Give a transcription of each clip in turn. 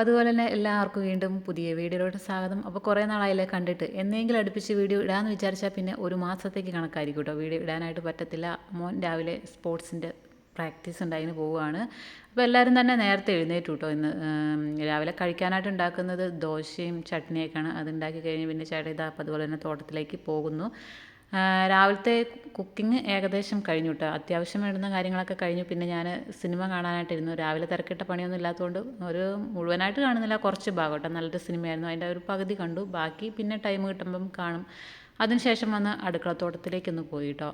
അപ്പോൾ അതുപോലെ തന്നെ എല്ലാവർക്കും വീണ്ടും പുതിയ വീഡിയോയിലോട്ട് സ്വാഗതം. അപ്പോൾ കുറേ നാളായില്ലേ കണ്ടിട്ട്. എന്നെങ്കിലും അടുപ്പിച്ച് വീഡിയോ ഇടാമെന്ന് വിചാരിച്ചാൽ പിന്നെ ഒരു മാസത്തേക്ക് കണക്കായിരിക്കും കേട്ടോ വീഡിയോ ഇടാനായിട്ട് പറ്റത്തില്ല. മോൻ രാവിലെ സ്പോർട്സിന്റെ പ്രാക്ടീസ് ഉണ്ട് അതിന് പോവുകയാണ് അപ്പോൾ എല്ലാവരും തന്നെ നേരത്തെ എഴുന്നേറ്റു കേട്ടോ ഇന്ന്. രാവിലെ കഴിക്കാനായിട്ട് ഉണ്ടാക്കുന്നത് ദോശയും ചട്നിയൊക്കെയാണ്. അത് ഉണ്ടാക്കി കഴിഞ്ഞ് പിന്നെ ചേട്ടാ ഇതാ അതുപോലെ തന്നെ തോട്ടത്തിലേക്ക് പോകുന്നു. രാവിലത്തെ കുക്കിംഗ് ഏകദേശം കഴിഞ്ഞു കേട്ടോ അത്യാവശ്യം വേണ്ടുന്ന കാര്യങ്ങളൊക്കെ കഴിഞ്ഞു. പിന്നെ ഞാൻ സിനിമ കാണാനായിട്ടിരുന്നു. രാവിലെ തിരക്കിട്ട പണിയൊന്നും ഇല്ലാത്തതുകൊണ്ട് ഒരു മുഴുവനായിട്ട് കാണുന്നില്ല. കുറച്ച് ഭാഗം കേട്ടോ നല്ലൊരു സിനിമയായിരുന്നു. അതിന്റെ ഒരു പകുതി കണ്ടു. ബാക്കി പിന്നെ ടൈം കിട്ടുമ്പം കാണും. അതിനുശേഷം വന്ന് അടുക്കളത്തോട്ടത്തിലേക്കൊന്ന് പോയി കേട്ടോ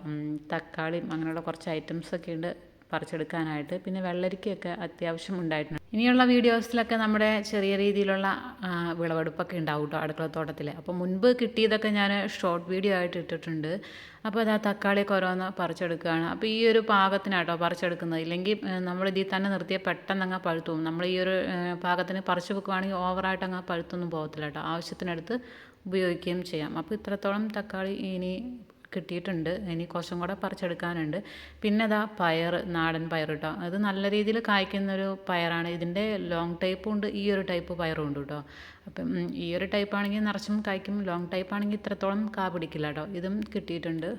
തക്കാളിയും അങ്ങനെയുള്ള കുറച്ച് ഐറ്റംസൊക്കെ ഉണ്ട്. പറിച്ചെടുക്കാനായിട്ട്. പിന്നെ വെള്ളരിക്കയൊക്കെ അത്യാവശ്യം ഉണ്ടായിട്ടുണ്ട്. ഇനിയുള്ള വീഡിയോസിലൊക്കെ നമ്മുടെ ചെറിയ രീതിയിലുള്ള വിളവെടുപ്പൊക്കെ ഉണ്ടാവും കേട്ടോ അടുക്കളത്തോട്ടത്തിൽ അപ്പോൾ മുൻപ് കിട്ടിയതൊക്കെ ഞാൻ ഷോർട്ട് വീഡിയോ ആയിട്ട് ഇട്ടിട്ടുണ്ട്. അപ്പോൾ അത് ആ തക്കാളി ഓരോന്ന് പറിച്ചെടുക്കുകയാണ് അപ്പോൾ ഈ ഒരു പാകത്തിനാട്ടോ പറിച്ചെടുക്കുന്നത്. ഇല്ലെങ്കിൽ നമ്മൾ ഇതിൽ തന്നെ നിർത്തിയാൽ പെട്ടെന്ന് അങ്ങ് പഴുത്തും. നമ്മൾ ഈ ഒരു പാകത്തിന് പറിച്ചു വെക്കുവാണെങ്കിൽ ഓവറായിട്ട് അങ്ങ് പഴുത്തൊന്നും പോകത്തില്ല കേട്ടോ. ആവശ്യത്തിനടുത്ത് ഉപയോഗിക്കുകയും ചെയ്യാം. അപ്പോൾ ഇത്രത്തോളം തക്കാളി ഇനി കിട്ടിയിട്ടുണ്ട്. ഇനി കുറച്ചും കൂടെ പറിച്ചെടുക്കാനുണ്ട്. പിന്നെ അതാ പയർ നാടൻ പയർ കേട്ടോ അത് നല്ല രീതിയിൽ കായ്ക്കുന്നൊരു പയറാണ്. ഇതിന്റെ ലോങ് ടൈപ്പും ഉണ്ട്. ഈ ഒരു ടൈപ്പ് പയറും ഉണ്ട് കേട്ടോ അപ്പം ഈ ഒരു ടൈപ്പ് ആണെങ്കിൽ നിറച്ചും കായ്ക്കും. ലോങ് ടൈപ്പ് ആണെങ്കിൽ ഇത്രത്തോളം കാ പിടിക്കില്ല കേട്ടോ ഇതും കിട്ടിയിട്ടുണ്ട്.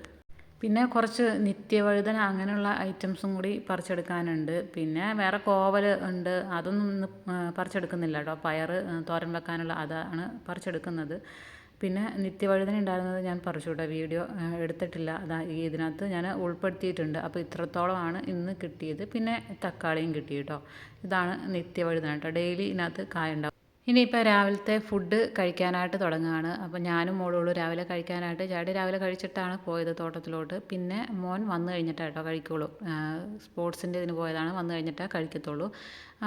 പിന്നെ കുറച്ച് നിത്യവഴുതന അങ്ങനെയുള്ള ഐറ്റംസും കൂടി പറിച്ചെടുക്കാനുണ്ട്. പിന്നെ വേറെ കോവൽ ഉണ്ട്. അതൊന്നും പറിച്ചെടുക്കുന്നില്ല കേട്ടോ പയർ തോരൻ വെക്കാനുള്ള അതാണ് പറിച്ചെടുക്കുന്നത്. പിന്നെ നിത്യവഴുതന ഉണ്ടായിരുന്നത് ഞാൻ പറിച്ചു വീഡിയോ എടുത്തിട്ടില്ല. അതാ ഈ ഇതിനകത്ത് ഞാൻ ഉൾപ്പെടുത്തിയിട്ടുണ്ട്. അപ്പോൾ ഇത്രത്തോളമാണ് ഇന്ന് കിട്ടിയത്. പിന്നെ തക്കാളിയും കിട്ടി കേട്ടോ. ഇതാണ് നിത്യവഴുതന കേട്ടോ. ഡെയിലി ഇതിനകത്ത് കായ ഉണ്ടാവും. ഇനിയിപ്പോൾ രാവിലത്തെ ഫുഡ് കഴിക്കാനായിട്ട് തുടങ്ങുകയാണ്. അപ്പോൾ ഞാനും മോളുള്ളൂ രാവിലെ കഴിക്കാനായിട്ട്. ചാടി രാവിലെ കഴിച്ചിട്ടാണ് പോയത് തോട്ടത്തിലോട്ട്. പിന്നെ മോൻ വന്നു കഴിഞ്ഞിട്ടാണ് കേട്ടോ കഴിക്കുള്ളൂ. സ്പോർട്സിന്റെ ഇതിന് പോയതാണ്. വന്നു കഴിഞ്ഞിട്ടേ കഴിക്കത്തുള്ളൂ.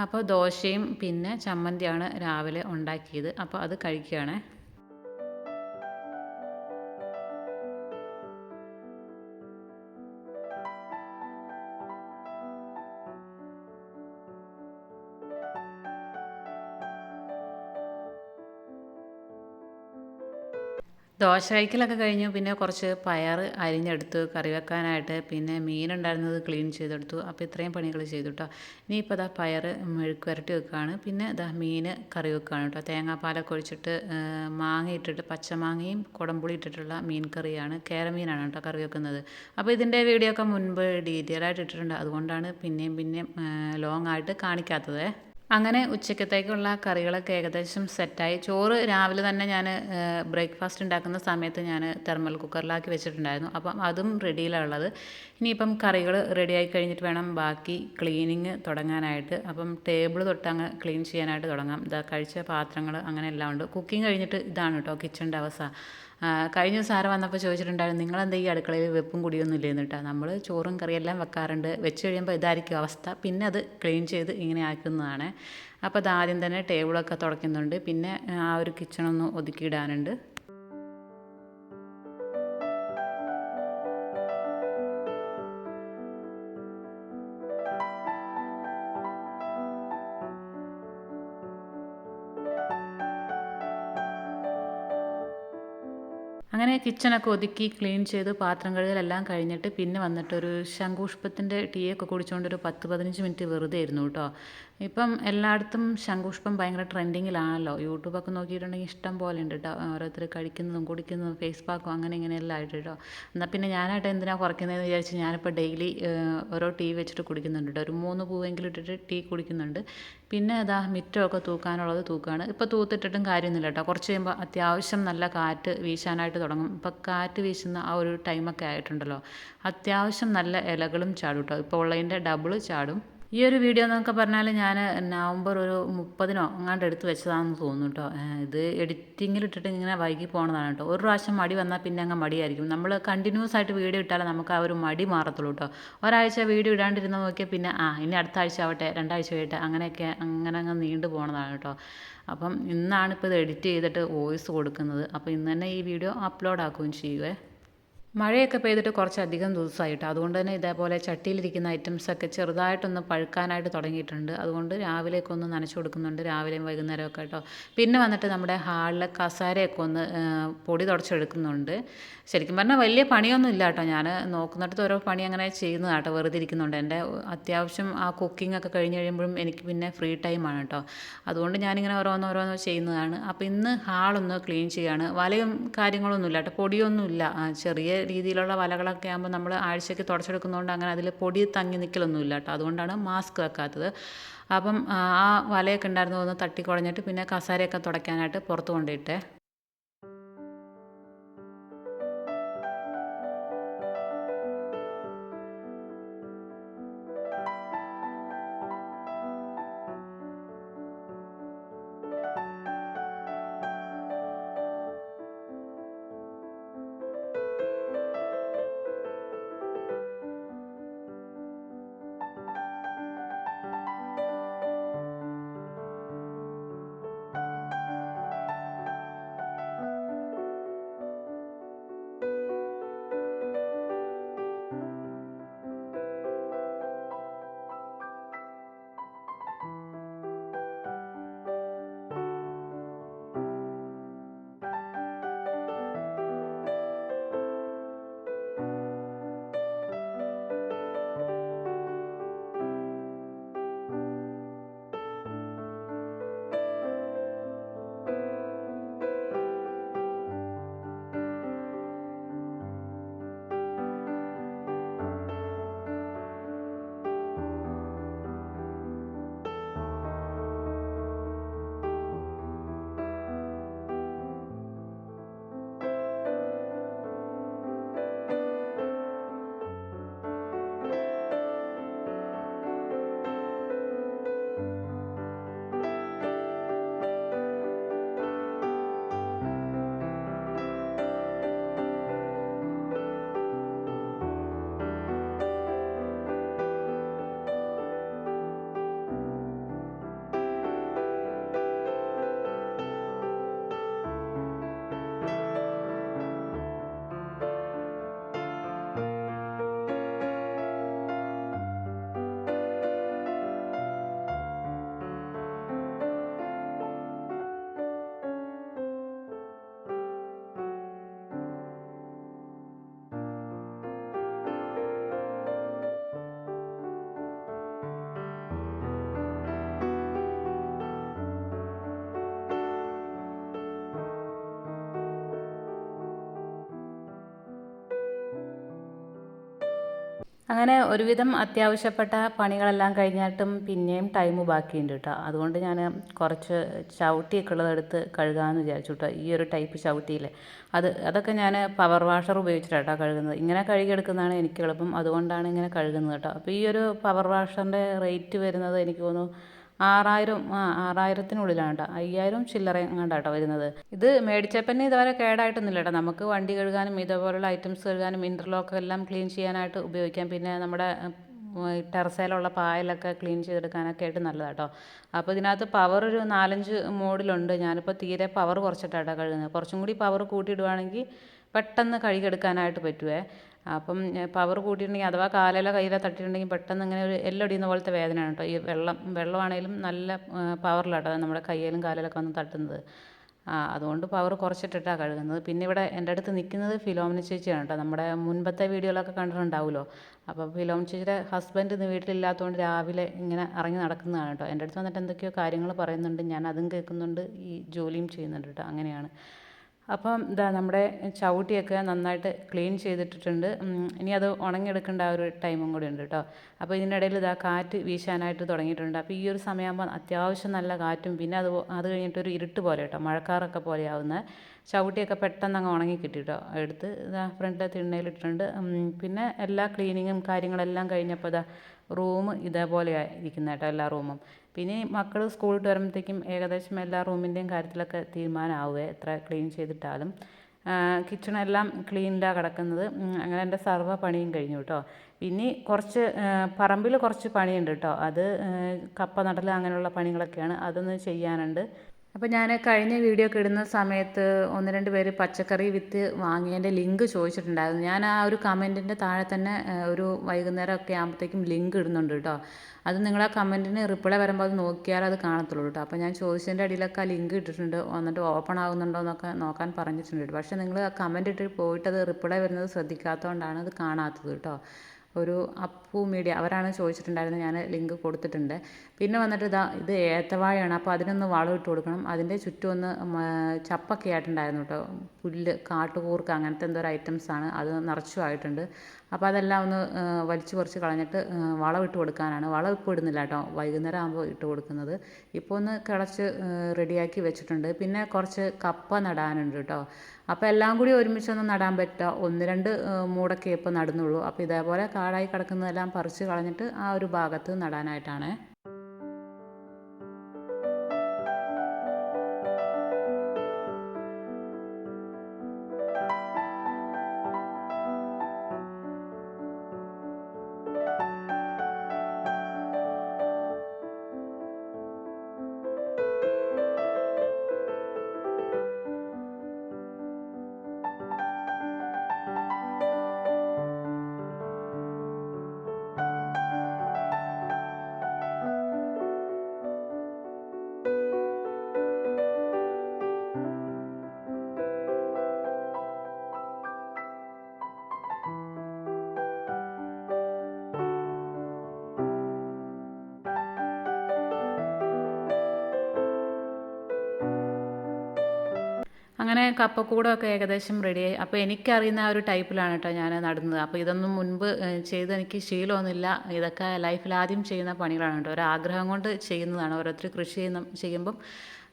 അപ്പോൾ ദോശയും പിന്നെ ചമ്മന്തിയാണ് രാവിലെ ഉണ്ടാക്കിയത്. അപ്പോൾ അത് കഴിക്കുകയാണേ. ദോശ കഴിക്കലൊക്കെ കഴിഞ്ഞു. പിന്നെ കുറച്ച് പയർ അരിഞ്ഞെടുത്തു കറി വെക്കാനായിട്ട്. പിന്നെ മീനുണ്ടായിരുന്നത് ക്ലീൻ ചെയ്തെടുത്തു. അപ്പോൾ ഇത്രയും പണികൾ ചെയ്തു കേട്ടോ ഇനിയിപ്പോൾ ഇതാ പയർ മെഴുക്ക് വരട്ടി വെക്കുകയാണ് പിന്നെ ഇതാ മീൻ കറി വെക്കുകയാണ് കേട്ടോ. തേങ്ങാപ്പാലൊക്കെ ഒഴിച്ചിട്ട് മാങ്ങ ഇട്ടിട്ട് പച്ചമാങ്ങയും കുടംപുളി ഇട്ടിട്ടുള്ള മീൻ കറിയാണ്. കേരമീനാണ് കേട്ടോ കറി വെക്കുന്നത്. അപ്പോൾ ഇതിന്റെ വീഡിയോ ഒക്കെ മുൻപ് ഡീറ്റെയിൽ ആയിട്ട് ഇട്ടിട്ടുണ്ട്. അതുകൊണ്ടാണ് പിന്നെയും പിന്നെയും ലോങ് ആയിട്ട് കാണിക്കാത്തത്. അങ്ങനെ ഉച്ചക്കത്തേക്കുള്ള കറികളൊക്കെ ഏകദേശം സെറ്റായി. ചോറ് രാവിലെ തന്നെ ഞാൻ ബ്രേക്ക്ഫാസ്റ്റ് ഉണ്ടാക്കുന്ന സമയത്ത് ഞാൻ തെർമൽ കുക്കറിലാക്കി വെച്ചിട്ടുണ്ടായിരുന്നു. അപ്പം അതും റെഡിയിലാണ് ഉള്ളത്. ഇനിയിപ്പം കറികൾ റെഡിയായി കഴിഞ്ഞിട്ട് വേണം ബാക്കി ക്ലീനിങ് തുടങ്ങാനായിട്ട്. അപ്പം ടേബിൾ തൊട്ട് അങ്ങ് ക്ലീൻ ചെയ്യാനായിട്ട് തുടങ്ങാം. ഇതാ കഴിച്ച പാത്രങ്ങൾ അങ്ങനെ എല്ലാം ഉണ്ട്. കുക്കിംഗ് കഴിഞ്ഞിട്ട് ഇതാണ് കേട്ടോ കിച്ചണിന്റെ അവസ്ഥ. കഴിഞ്ഞ ദിവസം ആര് വന്നപ്പോൾ ചോദിച്ചിട്ടുണ്ടായിരുന്നു നിങ്ങളെന്താ ഈ അടുക്കളയിൽ വെപ്പും കുടിയൊന്നും ഇല്ലെന്ന് കേട്ടോ നമ്മൾ ചോറും കറിയെല്ലാം വെക്കാറുണ്ട്. വെച്ച് കഴിയുമ്പോൾ ഇതായിരിക്കും അവസ്ഥ. പിന്നെ അത് ക്ലീൻ ചെയ്ത് ഇങ്ങനെ ആക്കുന്നതാണ്. അപ്പോൾ അത് ആദ്യം തന്നെ ടേബിളൊക്കെ തുടയ്ക്കുന്നുണ്ട്. പിന്നെ ആ ഒരു കിച്ചണൊന്ന് ഒതുക്കിയിടാനുണ്ട് അങ്ങനെ കിച്ചണൊക്കെ ഒതുക്കി ക്ലീൻ ചെയ്ത് പാത്രം കഴുകലെല്ലാം കഴിഞ്ഞിട്ട് പിന്നെ വന്നിട്ടൊരു ശംഖുഷ്പത്തിന്റെ ടീ ഒക്കെ കുടിച്ചുകൊണ്ട് ഒരു പത്ത് പതിനഞ്ച് മിനിറ്റ് വെറുതെ ഇരുന്നു കേട്ടോ. ഇപ്പം എല്ലായിടത്തും ശംഖുഷ്പം ഭയങ്കര ട്രെൻഡിങ്ങിലാണല്ലോ. യൂട്യൂബൊക്കെ നോക്കിയിട്ടുണ്ടെങ്കിൽ ഇഷ്ടം പോലെ ഉണ്ട് കേട്ടോ ഓരോരുത്തർ കഴിക്കുന്നതും കുടിക്കുന്നതും ഫേസ് പാക്കും അങ്ങനെ ഇങ്ങനെയെല്ലാം ആയിട്ട് കേട്ടോ എന്നാൽ പിന്നെ ഞാനായിട്ട് എന്തിനാണ് കുറയ്ക്കുന്നതെന്ന് വിചാരിച്ച് ഞാനിപ്പോൾ ഡെയിലി ഓരോ ടീ വെച്ചിട്ട് കുടിക്കുന്നുണ്ട് കേട്ടോ ഒരു മൂന്ന് പൂവെങ്കിലും ഇട്ടിട്ട് ടീ കുടിക്കുന്നുണ്ട്. പിന്നെ അതാ മിറ്റമൊക്കെ തൂക്കാനുള്ളത് തൂക്കാണ്. ഇപ്പോൾ തൂത്തിട്ടിട്ടും കാര്യമൊന്നുമില്ല കേട്ടോ കുറച്ച് കഴിയുമ്പോൾ അത്യാവശ്യം നല്ല കാറ്റ് വീശാനായിട്ട് തുടങ്ങും. ഇപ്പോൾ കാറ്റ് വീശുന്ന ആ ഒരു ടൈമൊക്കെ ആയിട്ടുണ്ടല്ലോ. അത്യാവശ്യം നല്ല ഇലകളും ചാടും കേട്ടോ ഇപ്പോൾ ഉള്ളതിന്റെ ഡബിൾ ചാടും. ഈ ഒരു വീഡിയോ എന്നൊക്കെ പറഞ്ഞാൽ ഞാൻ നവംബർ ഒരു മുപ്പതിനോ അങ്ങാണ്ട് എടുത്ത് വെച്ചതാണെന്ന് തോന്നുന്നു കേട്ടോ. ഇത് എഡിറ്റിങ്ങിൽ ഇട്ടിട്ട് ഇങ്ങനെ വൈകി പോണതാണ് കേട്ടോ. ഒരു പ്രാവശ്യം മടി വന്നാൽ പിന്നെ അങ്ങ് മടിയായിരിക്കും. നമ്മൾ കണ്ടിന്യൂസ് ആയിട്ട് വീഡിയോ ഇട്ടാലേ നമുക്ക് ആ ഒരു മടി മാറത്തുള്ളൂ കേട്ടോ. ഒരാഴ്ച വീഡിയോ ഇടാണ്ടിരുന്ന നോക്കിയാൽ പിന്നെ ആ ഇനി അടുത്ത ആഴ്ച ആവട്ടെ രണ്ടാഴ്ച ആയിട്ട് അങ്ങനെയൊക്കെ അങ്ങനെ അങ്ങ് നീണ്ടു പോണതാണ് കേട്ടോ. അപ്പം ഇന്നാണ് ഇപ്പോൾ ഇത് എഡിറ്റ് ചെയ്തിട്ട് വോയിസ് കൊടുക്കുന്നത്. അപ്പോൾ ഇന്ന് തന്നെ ഈ വീഡിയോ അപ്ലോഡ് ആക്കുകയും ചെയ്യുവേ. മഴയൊക്കെ പെയ്തിട്ട് കുറച്ചധികം ദിവസമായിട്ട്. അതുകൊണ്ട് തന്നെ ഇതേപോലെ ചട്ടിയിലിരിക്കുന്ന ഐറ്റംസൊക്കെ ചെറുതായിട്ടൊന്ന് പഴുക്കാനായിട്ട് തുടങ്ങിയിട്ടുണ്ട്. അതുകൊണ്ട് രാവിലെയൊക്കെ ഒന്ന് നനച്ചു കൊടുക്കുന്നുണ്ട്. രാവിലെയും വൈകുന്നേരമൊക്കെ കേട്ടോ പിന്നെ വന്നിട്ട് നമ്മുടെ ഹാളിലെ കസാരയൊക്കെ ഒന്ന് പൊടി തുടച്ചെടുക്കുന്നുണ്ട്. ശരിക്കും പറഞ്ഞാൽ വലിയ പണിയൊന്നും ഇല്ല കേട്ടോ. ഞാൻ നോക്കുന്നിടത്ത് ഓരോ പണി അങ്ങനെ ചെയ്യുന്നതാണ് കേട്ടോ. വെറുതെ ഇരിക്കുന്നുണ്ട്. എന്റെ അത്യാവശ്യം ആ കുക്കിംഗ് ഒക്കെ കഴിഞ്ഞ് കഴിയുമ്പോഴും എനിക്ക് പിന്നെ ഫ്രീ ടൈമാണ് കേട്ടോ. അതുകൊണ്ട് ഞാനിങ്ങനെ ഓരോന്ന് ഓരോന്ന് ചെയ്യുന്നതാണ്. അപ്പോൾ ഇന്ന് ഹാളൊന്ന് ക്ലീൻ ചെയ്യാണ്. വലയും കാര്യങ്ങളൊന്നും ഇല്ല കേട്ടോ. പൊടിയൊന്നും ഇല്ല. ചെറിയ രീതിയിലുള്ള വലകളൊക്കെ ആകുമ്പോൾ നമ്മൾ ആഴ്ചയ്ക്ക് തുടച്ചെടുക്കുന്നതുകൊണ്ട് അങ്ങനെ അതിൽ പൊടി തങ്ങി നിൽക്കലൊന്നും ഇല്ല കേട്ടോ. അതുകൊണ്ടാണ് മാസ്ക് വെക്കാത്തത്. അപ്പം ആ വലയൊക്കെ ഉണ്ടായിരുന്നു ഒന്ന് തട്ടിക്കുടഞ്ഞിട്ട് പിന്നെ കസേരയൊക്കെ തുടയ്ക്കാനായിട്ട് പുറത്ത് കൊണ്ടിട്ടേ അങ്ങനെ ഒരുവിധം അത്യാവശ്യപ്പെട്ട പണികളെല്ലാം കഴിഞ്ഞിട്ടും പിന്നെയും ടൈം ബാക്കിയുണ്ട് കേട്ടോ അതുകൊണ്ട് ഞാൻ കുറച്ച് ചവിട്ടിയൊക്കെ ഉള്ളതെടുത്ത് കഴുകാമെന്ന് വിചാരിച്ചു കേട്ടോ ഈ ഒരു ടൈപ്പ് ചവിട്ടിയില്ലേ. അത് അതൊക്കെ ഞാൻ പവർ വാഷർ ഉപയോഗിച്ചിട്ടാണ് കേട്ടോ കഴുകുന്നത്. ഇങ്ങനെ കഴുകിയെടുക്കുന്നതാണ് എനിക്ക് എളുപ്പം. അതുകൊണ്ടാണ് ഇങ്ങനെ കഴുകുന്നത് കേട്ടോ അപ്പോൾ ഈ ഒരു പവർ വാഷറിന്റെ റേറ്റ് വരുന്നത് എനിക്ക് തോന്നുന്നു ആറായിരം ആ ആറായിരത്തിനുള്ളിലാണ് കേട്ടോ അയ്യായിരം ചില്ലറ എങ്ങാണ്ടാ കേട്ടോ വരുന്നത്. ഇത് മേടിച്ചപ്പന്നെ ഇതുവരെ കേടായിട്ടൊന്നുമില്ല കേട്ടോ നമുക്ക് വണ്ടി കഴുകാനും ഇതേപോലുള്ള ഐറ്റംസ് കഴുകാനും ഇന്റർലോക്ക് എല്ലാം ക്ലീൻ ചെയ്യാനായിട്ട് ഉപയോഗിക്കാം. പിന്നെ നമ്മുടെ ടെറസയിലുള്ള പായലൊക്കെ ക്ലീൻ ചെയ്തെടുക്കാനൊക്കെ ആയിട്ട് നല്ലതാണ് കേട്ടോ അപ്പോൾ ഇതിനകത്ത് പവർ ഒരു നാലഞ്ച് മോഡിലുണ്ട്. ഞാനിപ്പോൾ തീരെ പവർ കുറച്ചിട്ടാണ് കഴുകുന്നത്. കുറച്ചും കൂടി പവർ കൂട്ടിയിടുവാണെങ്കിൽ പെട്ടെന്ന് കഴുകിയെടുക്കാനായിട്ട് പറ്റുമേ അപ്പം പവർ കൂട്ടിയിട്ടുണ്ടെങ്കിൽ അഥവാ കാലിലോ കയ്യിലോ തട്ടിയിട്ടുണ്ടെങ്കിൽ പെട്ടെന്ന് ഇങ്ങനെ ഒരു എല്ലൊടിയുന്ന പോലത്തെ വേദനയാണ് കേട്ടോ. ഈ വെള്ളം വെള്ളമാണെങ്കിലും നല്ല പവറിലാട്ടോ നമ്മുടെ കയ്യിലും കാലിലൊക്കെ വന്ന് തട്ടുന്നത്. ആ അതുകൊണ്ട് പവർ കുറച്ചിട്ടിട്ടാണ് കഴുകുന്നത്. പിന്നെ ഇവിടെ എന്റെ അടുത്ത് നിൽക്കുന്നത് ഫിലോമിന ചേച്ചിയാണ് കേട്ടോ. നമ്മുടെ മുൻപത്തെ വീഡിയോയിലൊക്കെ കണ്ടിട്ടുണ്ടാവുമല്ലോ. അപ്പോൾ ഫിലോമിന ചേച്ചിയുടെ ഹസ്ബൻഡ് ഇന്ന് വീട്ടിലില്ലാത്തതുകൊണ്ട് രാവിലെ ഇങ്ങനെ ഇറങ്ങി നടക്കുന്നതാണ് കേട്ടോ. എന്റെ അടുത്ത് വന്നിട്ട് എന്തൊക്കെയോ കാര്യങ്ങൾ പറയുന്നുണ്ട്. ഞാൻ അതും കേൾക്കുന്നുണ്ട്. ഈ ജോലിയും ചെയ്യുന്നുണ്ട് കേട്ടോ. അങ്ങനെയാണ്. അപ്പം ഇതാ നമ്മുടെ ചവിട്ടിയൊക്കെ നന്നായിട്ട് ക്ലീൻ ചെയ്തിട്ടിട്ടുണ്ട്. ഇനി അത് ഉണങ്ങിയെടുക്കേണ്ട ആ ഒരു ടൈമും കൂടി ഉണ്ട് കേട്ടോ. അപ്പോൾ ഇതിനിടയിൽ ഇതാ കാറ്റ് വീശാനായിട്ട് തുടങ്ങിയിട്ടുണ്ട്. അപ്പോൾ ഈ ഒരു സമയമാകുമ്പോൾ അത്യാവശ്യം നല്ല കാറ്റും പിന്നെ അത് അത് കഴിഞ്ഞിട്ട് ഒരു ഇരുട്ട് പോലെ കേട്ടോ മഴക്കാറൊക്കെ പോലെയാവുന്ന. ചവിട്ടിയൊക്കെ പെട്ടെന്ന് അങ്ങ് ഉണങ്ങി കിട്ടി കേട്ടോ. എടുത്ത് ഇതാ ഫ്രണ്ടിലെ തിണ്ണയിലിട്ടിട്ടുണ്ട് ഉം, പിന്നെ എല്ലാ ക്ലീനിങ്ങും കാര്യങ്ങളെല്ലാം കഴിഞ്ഞപ്പോൾ ഇതാ റൂം ഇതേപോലെ ഇരിക്കുന്ന കേട്ടോ എല്ലാ റൂമും. പിന്നെ മക്കൾ സ്കൂൾ വിട്ട് വരുമ്പോഴത്തേക്കും ഏകദേശം എല്ലാ റൂമിന്റെയും കാര്യത്തിലൊക്കെ തീരുമാനമാവുക എത്ര ക്ലീൻ ചെയ്തിട്ടാലും. കിച്ചണെല്ലാം ക്ലീനിലാണ് കിടക്കുന്നത്. അങ്ങനെ എന്റെ സർവ പണിയും കഴിഞ്ഞു കേട്ടോ ഇനി കുറച്ച് പറമ്പിൽ കുറച്ച് പണിയുണ്ട് കേട്ടോ അത് കപ്പ നടൽ അങ്ങനെയുള്ള പണികളൊക്കെയാണ്. അതൊന്ന് ചെയ്യാനുണ്ട്. അപ്പോൾ ഞാൻ കഴിഞ്ഞ വീഡിയോ ഒക്കെ ഇടുന്ന സമയത്ത് ഒന്ന് രണ്ട് പേര് പച്ചക്കറി വിത്ത് വാങ്ങിയതിന്റെ ലിങ്ക് ചോദിച്ചിട്ടുണ്ടായിരുന്നു. ഞാൻ ആ ഒരു കമന്റിന്റെ താഴെ തന്നെ ഒരു വൈകുന്നേരം ഒക്കെ ആകുമ്പോഴത്തേക്കും ലിങ്ക് ഇടുന്നുണ്ട് കേട്ടോ അത് നിങ്ങൾ ആ കമന്റിന് റിപ്ലൈ വരുമ്പോൾ അത് നോക്കിയാൽ അത് കാണത്തുള്ളൂ കേട്ടോ അപ്പോൾ ഞാൻ ചോദിച്ചതിന്റെ അടിയിലൊക്കെ ആ ലിങ്ക് ഇട്ടിട്ടുണ്ട്. എന്നിട്ട് ഓപ്പൺ ആകുന്നുണ്ടോ എന്നൊക്കെ നോക്കാൻ പറഞ്ഞിട്ടുണ്ട് പക്ഷേ നിങ്ങൾ ആ കമന്റ് ഇട്ട് പോയിട്ട് അത് റിപ്ലൈ വരുന്നത് ശ്രദ്ധിക്കാത്തതുകൊണ്ടാണ് അത് കാണാത്തത് കേട്ടോ ഒരു അപ്പു മീഡിയ അവരാണ് ചോദിച്ചിട്ടുണ്ടായിരുന്നത് ഞാൻ ലിങ്ക് കൊടുത്തിട്ടുണ്ട്. പിന്നെ വന്നിട്ട് ഇതാ ഇത് ഏത്തവാഴയാണ് അപ്പോൾ അതിനൊന്ന് വളം ഇട്ട് കൊടുക്കണം. അതിന്റെ ചുറ്റും ഒന്ന് ചപ്പൊക്കെ ആയിട്ടുണ്ടായിരുന്നു കേട്ടോ. പുല്ല് കാട്ടുകൂർക്ക അങ്ങനത്തെ എന്തോ ഒരു ഐറ്റംസ് ആണ്. അത് നിറച്ചും ആയിട്ടുണ്ട്. അപ്പോൾ അതെല്ലാം ഒന്ന് വലിച്ചു കുറച്ച് കളഞ്ഞിട്ട് വളം ഇട്ട് കൊടുക്കാനാണ്. വളം ഇപ്പോൾ ഇടുന്നില്ല കേട്ടോ. വൈകുന്നേരം ആകുമ്പോൾ ഇട്ട് കൊടുക്കുന്നത്. ഇപ്പോൾ ഒന്ന് കിളച്ച് റെഡിയാക്കി വെച്ചിട്ടുണ്ട്. പിന്നെ കുറച്ച് കപ്പ നടാനുണ്ട് കേട്ടോ. അപ്പോൾ എല്ലാം കൂടി ഒരുമിച്ചൊന്നും നടാൻ പറ്റില്ല ഒന്ന് രണ്ട് മൂടൊക്കെ ഇപ്പോൾ നടുന്നുള്ളൂ. അപ്പോൾ ഇതേപോലെ കാടായി കിടക്കുന്നതെല്ലാം പറിച്ച് കളഞ്ഞിട്ട് ആ ഒരു ഭാഗത്ത് നടാനായിട്ടാണ്. കപ്പക്കൂടമൊക്കെ ഏകദേശം റെഡിയായി. അപ്പോൾ എനിക്കറിയുന്ന ആ ഒരു ടൈപ്പിലാണ് കേട്ടോ ഞാൻ നടുന്നത്. അപ്പോൾ ഇതൊന്നും മുൻപ് ചെയ്ത് എനിക്ക് ശീലമൊന്നുമില്ല. ഇതൊക്കെ ലൈഫിൽ ആദ്യം ചെയ്യുന്ന പണികളാണ് കേട്ടോ. ഒരു ആഗ്രഹം കൊണ്ട് ചെയ്യുന്നതാണ്. ഓരോരുത്തർ കൃഷി ചെയ്യുന്ന ചെയ്യുമ്പം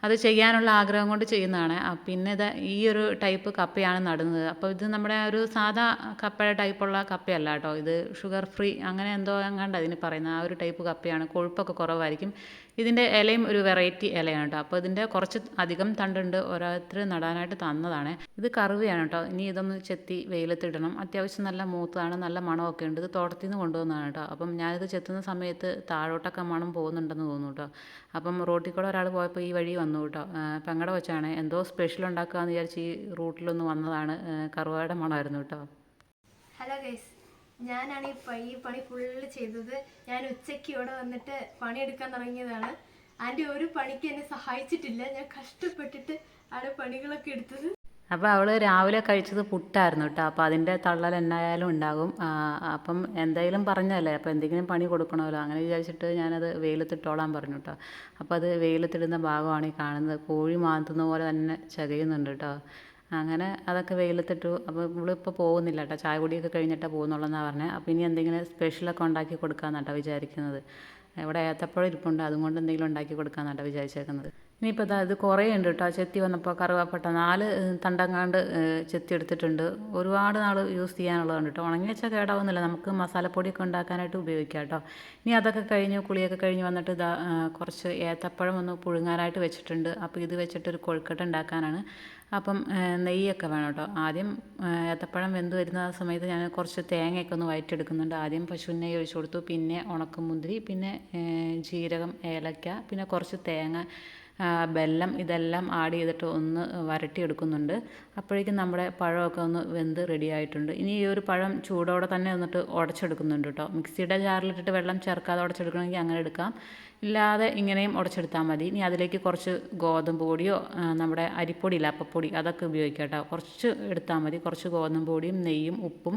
അത് ചെയ്യാനുള്ള ആഗ്രഹം കൊണ്ട് ചെയ്യുന്നതാണ്. പിന്നെ ഇത് ഈ ഒരു ടൈപ്പ് കപ്പയാണ് നടുന്നത്. അപ്പോൾ ഇത് നമ്മുടെ ഒരു സാധാ കപ്പയുടെ ടൈപ്പുള്ള കപ്പയല്ല കേട്ടോ. ഇത് ഷുഗർ ഫ്രീ അങ്ങനെ എന്തോ എങ്ങാണ്ട് അതിന് പറയുന്നത് ആ ഒരു ടൈപ്പ് കപ്പയാണ്. കൊഴുപ്പൊക്കെ കുറവായിരിക്കും. ഇതിന്റെ ഇലയും ഒരു വെറൈറ്റി ഇലയാണ് കേട്ടോ. അപ്പോൾ ഇതിന്റെ കുറച്ച് അധികം തണ്ടുണ്ട്. ഓരോരുത്തർ നടാനായിട്ട് തന്നതാണ്. ഇത് കറുവയാണ് കേട്ടോ. ഇനി ഇതൊന്ന് ചെത്തി വെയിലത്തിടണം. അത്യാവശ്യം നല്ല മൂത്തതാണ്. നല്ല മണമൊക്കെ ഉണ്ട്. ഇത് തോട്ടത്തിൽ നിന്ന് കൊണ്ടുവന്നതാണ് കേട്ടോ. അപ്പം ഞാനിത് ചെത്തുന്ന സമയത്ത് താഴോട്ടൊക്കെ മണം പോകുന്നുണ്ടെന്ന് തോന്നുന്നു കേട്ടോ. അപ്പം റോട്ടിൽ കൂടെ ഒരാൾ പോയപ്പോൾ ഈ വഴി വന്നു കേട്ടോ. പെങ്ങടെ വെച്ചാണ് എന്തോ സ്പെഷ്യൽ ഉണ്ടാക്കാമെന്ന് വിചാരിച്ച് ഈ റൂട്ടിലൊന്ന് വന്നതാണ്. കറുവയുടെ മണമായിരുന്നു കേട്ടോ. ഹലോ ഗൈസ് ഞാനാണ് ഈ പണി ഫുള്ള് ചെയ്തത്. ഞാൻ ഉച്ചയ്ക്ക് ഇവിടെ വന്നിട്ട് പണിയെടുക്കാൻ തുടങ്ങിയതാണ്. ആന്റി ഒരു പണിക്ക് എന്നെ സഹായിച്ചിട്ടില്ല. ഞാൻ കഷ്ടപ്പെട്ടിട്ട് അവിടെ പണികളൊക്കെ എടുത്തത്. അപ്പോൾ അവൾ രാവിലെ കഴിച്ചത് പുട്ടായിരുന്നു കേട്ടോ. അപ്പോൾ അതിന്റെ തള്ളൽ എന്നായാലും ഉണ്ടാകും. അപ്പം എന്തായാലും പറഞ്ഞല്ലേ അപ്പോൾ എന്തെങ്കിലും പണി കൊടുക്കണമല്ലോ. അങ്ങനെ വിചാരിച്ചിട്ട് ഞാനത് വെയിലത്തിട്ടോളാൻ പറഞ്ഞു കേട്ടോ. അപ്പോൾ അത് വെയിലത്തിടുന്ന ഭാഗമാണ് ഈ കാണുന്നത്. കോഴി മാന്തുന്ന പോലെ തന്നെ ചകയുന്നുണ്ട് കേട്ടോ. അങ്ങനെ അതൊക്കെ വെയിലത്തിട്ടു. അപ്പോൾ ഇവളിപ്പോൾ പോകുന്നില്ല കേട്ടോ ചായ കുടിയൊക്കെ കഴിഞ്ഞിട്ടേ പോകുന്നുള്ളൂ എന്നാണ് പറഞ്ഞത് അപ്പോൾ ഇനി എന്തെങ്കിലും സ്പെഷ്യലൊക്കെ ഉണ്ടാക്കി കൊടുക്കാമെന്നാട്ടോ വിചാരിക്കുന്നത്. ഇവിടെ ഏത്തപ്പഴം ഇരിപ്പുണ്ട് അതുകൊണ്ട് എന്തെങ്കിലും ഉണ്ടാക്കി കൊടുക്കാമെന്നാട്ടോ വിചാരിച്ചേക്കുന്നത്. ഇനിയിപ്പോൾ ഇതാ ഇത് കുറേ ഉണ്ട് കേട്ടോ ചെത്തി വന്നപ്പോൾ കറുവാപ്പട്ട നാല് തണ്ടങ്ങാണ്ട് ചെത്തി എടുത്തിട്ടുണ്ട്. ഒരുപാട് നാൾ യൂസ് ചെയ്യാനുള്ളതുണ്ട് കേട്ടോ ഉണങ്ങി വെച്ചാൽ കേടാവുന്നില്ല. നമുക്ക് മസാലപ്പൊടിയൊക്കെ ഉണ്ടാക്കാനായിട്ട് ഉപയോഗിക്കാം കേട്ടോ ഇനി അതൊക്കെ കഴിഞ്ഞ് കുളിയൊക്കെ കഴിഞ്ഞ് വന്നിട്ട് ഇതാ കുറച്ച് ഏത്തപ്പഴം ഒന്ന് പുഴുങ്ങാനായിട്ട് വെച്ചിട്ടുണ്ട്. അപ്പോൾ ഇത് വെച്ചിട്ടൊരു കൊഴുക്കട്ട ഉണ്ടാക്കാനാണ്. അപ്പം നെയ്യൊക്കെ വേണം കേട്ടോ ആദ്യം ഏത്തപ്പഴം വെന്ത് വരുന്ന ആ സമയത്ത് ഞാൻ കുറച്ച് തേങ്ങയൊക്കെ ഒന്ന് വയറ്റെടുക്കുന്നുണ്ട് ആദ്യം പശു നെയ്യ് ഒഴിച്ചു കൊടുത്തു. പിന്നെ ഉണക്കമുന്തിരി പിന്നെ ജീരകം ഏലക്ക പിന്നെ കുറച്ച് തേങ്ങ വെല്ലം ഇതെല്ലാം ആഡ് ചെയ്തിട്ട് ഒന്ന് വരട്ടിയെടുക്കുന്നുണ്ട്. അപ്പോഴേക്കും നമ്മുടെ പഴമൊക്കെ ഒന്ന് വെന്ത് റെഡി ആയിട്ടുണ്ട് ഇനി ഈ ഒരു പഴം ചൂടോടെ തന്നെ വന്നിട്ട് ഉടച്ചെടുക്കുന്നുണ്ട് കേട്ടോ മിക്സിയുടെ ജാറിലിട്ടിട്ട് വെള്ളം ചേർക്കാതെ ഉടച്ചെടുക്കണമെങ്കിൽ അങ്ങനെ എടുക്കാം. ഇല്ലാതെ ഇങ്ങനെയും ഉടച്ചെടുത്താൽ മതി. ഇനി അതിലേക്ക് കുറച്ച് ഗോതമ്പ് പൊടിയോ നമ്മുടെ അരിപ്പൊടിയില്ല അപ്പപ്പൊടി അതൊക്കെ ഉപയോഗിക്കാം കേട്ടോ കുറച്ച് എടുത്താൽ മതി. കുറച്ച് ഗോതമ്പ് പൊടിയും നെയ്യും ഉപ്പും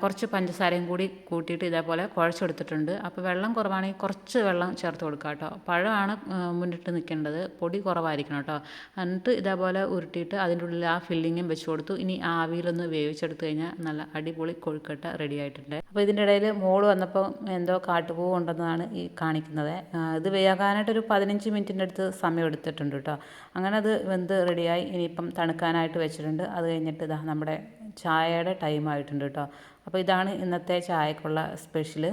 കുറച്ച് പഞ്ചസാരയും കൂടി കൂട്ടിയിട്ട് ഇതേപോലെ കുഴച്ചെടുത്തിട്ടുണ്ട്. അപ്പോൾ വെള്ളം കുറവാണെങ്കിൽ കുറച്ച് വെള്ളം ചേർത്ത് കൊടുക്കുക കേട്ടോ. പഴമാണ് മുന്നിട്ട് നിൽക്കേണ്ടത്. പൊടി കുറവായിരിക്കണം കേട്ടോ. എന്നിട്ട് ഇതേപോലെ ഉരുട്ടിയിട്ട് അതിന്റെ ഉള്ളിൽ ആ ഫില്ലിങ്ങും വെച്ച് കൊടുത്തു. ഇനി ആവിയിലൊന്ന് വേവിച്ചെടുത്ത് കഴിഞ്ഞാൽ നല്ല അടിപൊളി കൊഴുക്കട്ട റെഡി ആയിട്ടുണ്ട് അപ്പോൾ ഇതിന്റെ ഇടയിൽ മോൾ വന്നപ്പോൾ എന്തോ കാട്ടുപൂവ് ഉണ്ടെന്നാണ് ഈ കാണിക്കുന്നത്. ഇത് വേകാനായിട്ട് ഒരു പതിനഞ്ച് മിനിറ്റിന്റെ അടുത്ത് സമയം എടുത്തിട്ടുണ്ട് കേട്ടോ. അങ്ങനെ അത് വെന്ത് റെഡിയായി. ഇനിയിപ്പം തണുക്കാനായിട്ട് വെച്ചിട്ടുണ്ട്. അത് കഴിഞ്ഞിട്ട് ഇതാ നമ്മുടെ ചായയുടെ ടൈം ആയിട്ടുണ്ട് കേട്ടോ. അപ്പോൾ ഇതാണ് ഇന്നത്തെ ചായക്കുള്ള സ്പെഷ്യൽ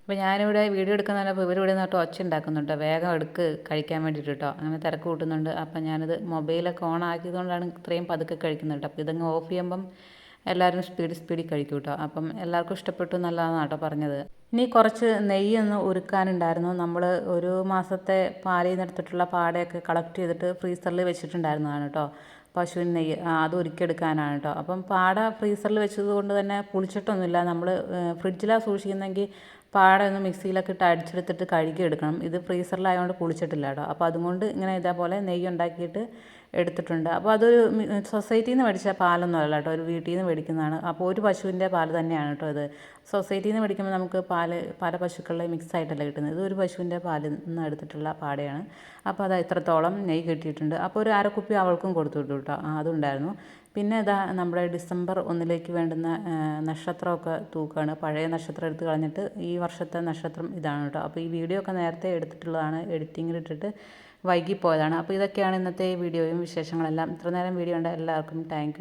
അപ്പോൾ ഞാനിവിടെ വീഡിയോ എടുക്കുന്നതിനപ്പോൾ ഇവരിവിടെ നിന്നിട്ട് ഒച്ച ഉണ്ടാക്കുന്നുണ്ട്. വേഗം എടുക്ക് കഴിക്കാൻ വേണ്ടിയിട്ട് കേട്ടോ അങ്ങനെ തിരക്ക് കൂട്ടുന്നുണ്ട്. അപ്പം ഞാനിത് മൊബൈലൊക്കെ ഓൺ ആക്കിയതുകൊണ്ടാണ് ഇത്രയും പതുക്കെ കഴിക്കുന്നത് അപ്പോൾ ഇതങ്ങ് ഓഫ് ചെയ്യുമ്പം എല്ലാവരും സ്പീഡ് സ്പീഡിൽ കഴിക്കും കേട്ടോ അപ്പം എല്ലാവർക്കും ഇഷ്ടപ്പെട്ടു നല്ലതാണ് കേട്ടോ പറഞ്ഞത്. ഇനി കുറച്ച് നെയ്യൊന്ന് ഉരുക്കാനുണ്ടായിരുന്നു. നമ്മൾ ഒരു മാസത്തെ പാലിൽ നിന്ന് എടുത്തിട്ടുള്ള പാടയൊക്കെ കളക്ട് ചെയ്തിട്ട് ഫ്രീസറിൽ വെച്ചിട്ടുണ്ടായിരുന്നതാണ് കേട്ടോ പശുവിൻ നെയ്യ് അത് ഉരുക്കിയെടുക്കാനാണ് കേട്ടോ അപ്പം പാട ഫ്രീസറിൽ വെച്ചത് കൊണ്ട് തന്നെ പുളിച്ചിട്ടൊന്നുമില്ല. നമ്മൾ ഫ്രിഡ്ജിലാണ് സൂക്ഷിക്കുന്നെങ്കിൽ പാട ഒന്ന് മിക്സിയിലൊക്കെ ഇട്ട് അടിച്ചെടുത്തിട്ട് കഴുകി എടുക്കണം ഇത് ഫ്രീസറിലായതുകൊണ്ട് പുളിച്ചിട്ടില്ല കേട്ടോ അപ്പോൾ അതുകൊണ്ട് ഇങ്ങനെ ഇതേപോലെ നെയ്യ് ഉണ്ടാക്കിയിട്ട് എടുത്തിട്ടുണ്ട്. അപ്പോൾ അതൊരു സൊസൈറ്റിയിൽ നിന്ന് മേടിച്ച പാലൊന്നും അല്ല കേട്ടോ. ഒരു വീട്ടിൽ നിന്ന് മേടിക്കുന്നതാണ്. അപ്പോൾ ഒരു പശുവിന്റെ പാൽ തന്നെയാണ് കേട്ടോ ഇത്. സൊസൈറ്റിയിൽ നിന്ന് മേടിക്കുമ്പോൾ നമുക്ക് പാൽ പല പശുക്കളുടെ മിക്സ് ആയിട്ടല്ല കിട്ടുന്നത്. ഇത് ഒരു പശുവിന്റെ പാലിൽ നിന്ന് എടുത്തിട്ടുള്ള പാടയാണ്. അപ്പോൾ അത് ഇത്രത്തോളം നെയ് കിട്ടിയിട്ടുണ്ട്. അപ്പോൾ ഒരു അരക്കുപ്പി അവൾക്കും കൊടുത്തു വിട്ടു കേട്ടോ. അതുണ്ടായിരുന്നു. പിന്നെ ഇതാ നമ്മുടെ ഡിസംബർ ഒന്നിലേക്ക് വേണ്ടുന്ന നക്ഷത്രമൊക്കെ തൂക്കാണ്. പഴയ നക്ഷത്രം എടുത്ത് കളഞ്ഞിട്ട് ഈ വർഷത്തെ നക്ഷത്രം ഇതാണ് കേട്ടോ. അപ്പോൾ ഈ വീഡിയോ ഒക്കെ നേരത്തെ എടുത്തിട്ടുള്ളതാണ്. എഡിറ്റിങ്ങിൽ ഇട്ടിട്ട് വൈകിപ്പോയതാണ്. അപ്പോൾ ഇതൊക്കെയാണ് ഇന്നത്തെ വീഡിയോയും വിശേഷങ്ങളെല്ലാം. ഇത്ര നേരം വീഡിയോ കണ്ട എല്ലാവർക്കും താങ്ക്